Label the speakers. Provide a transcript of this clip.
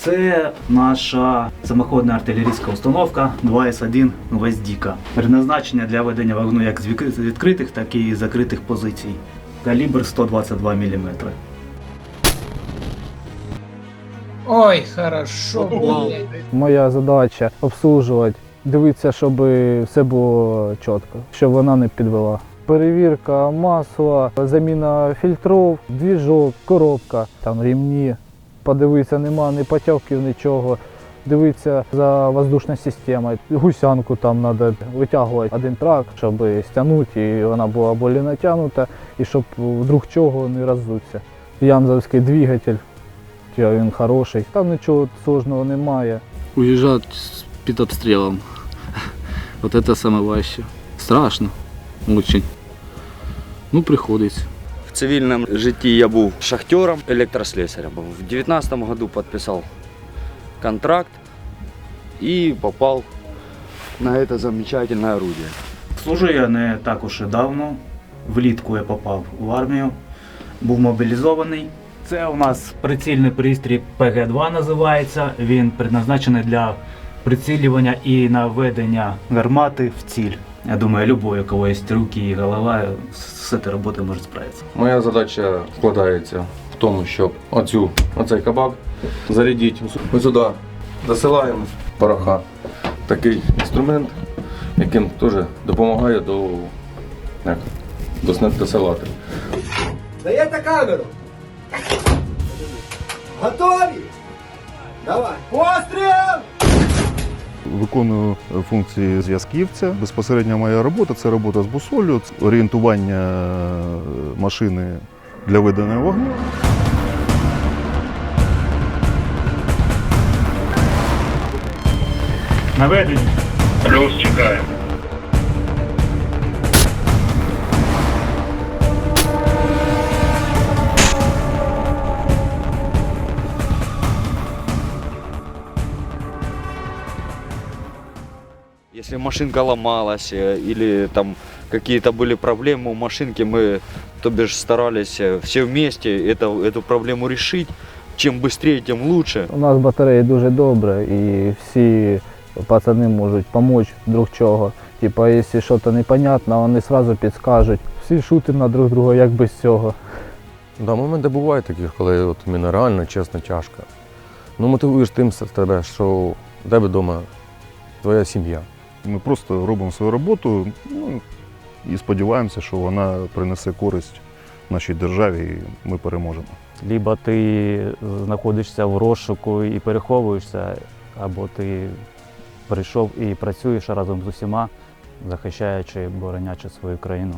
Speaker 1: Це наша самоходна артилерійська установка 2С1 Гвоздіка. Предназначення для ведення вогню як з відкритих, так і закритих позицій. Калібр 122 мм.
Speaker 2: Ой, хорошо, блядь.
Speaker 3: Моя задача обслужувати, дивитися, щоб все було чітко, щоб вона не підвела. Перевірка масла, заміна фільтрів, двіжок, коробка, там рівні. Подивитися, нема ні потьоків, нічого. Дивитися за воздушною системою. Гусянку там треба витягувати один трак, щоб стягнути, і вона була більш натягнута, і щоб вдруг чого не роздуться. Янзовський двигатель, він хороший. Там нічого сложного немає.
Speaker 4: с- під обстрелом. Вот это самое ваще. Страшно. Очень. Ну, приходится.
Speaker 5: Цивільному житті я був шахтером, електрослесарем. В 19 году підписав контракт і попав на це замечательне орудие.
Speaker 1: Служу я не так уж і давно. Влітку я попав в армію, був мобілізований. Це у нас прицільний пристрій ПГ-2 називається. Він предназначений для прицілювання і наведення гармати в ціль. Я думаю, любой, у кого є руки і голова, з цією роботою може справитися.
Speaker 6: Моя задача складається в тому, щоб оцю, оцей кабак зарядити. Ми сюди досилаємо пороха. Такий інструмент, яким теж допомагає до, як, досилати.
Speaker 7: Даєте камеру. Готові? Давай. Постріл!
Speaker 8: Виконую функції зв'язківця. Безпосередньо моя робота це робота з бусолю, орієнтування е, машини для видання вогню.
Speaker 1: Наведення.
Speaker 5: Если машинка ломалась э, или там какие-то были проблемы у машинки, мы, то бишь, старались э, все вместе это, эту проблему решить. Чем быстрее, тем лучше.
Speaker 3: У нас батареї дуже добре і всі пацани можуть допомогти друг чого. Типа, якщо щось непонятно, вони одразу підскажуть. Всі шутимо на друг друга, як без цього.
Speaker 9: Да, моменти бувають такі, коли от іменно реально, чесно, тяжко. Ну, мотивуєш тим с- тебе, що в тебе вдома твоя сім'я.
Speaker 8: Ми просто робимо свою роботу ну, і сподіваємося, що вона принесе користь нашій державі і ми переможемо.
Speaker 10: Либо ти знаходишся в розшуку і переховуєшся, або ти прийшов і працюєш разом з усіма, захищаючи, боронячи свою країну.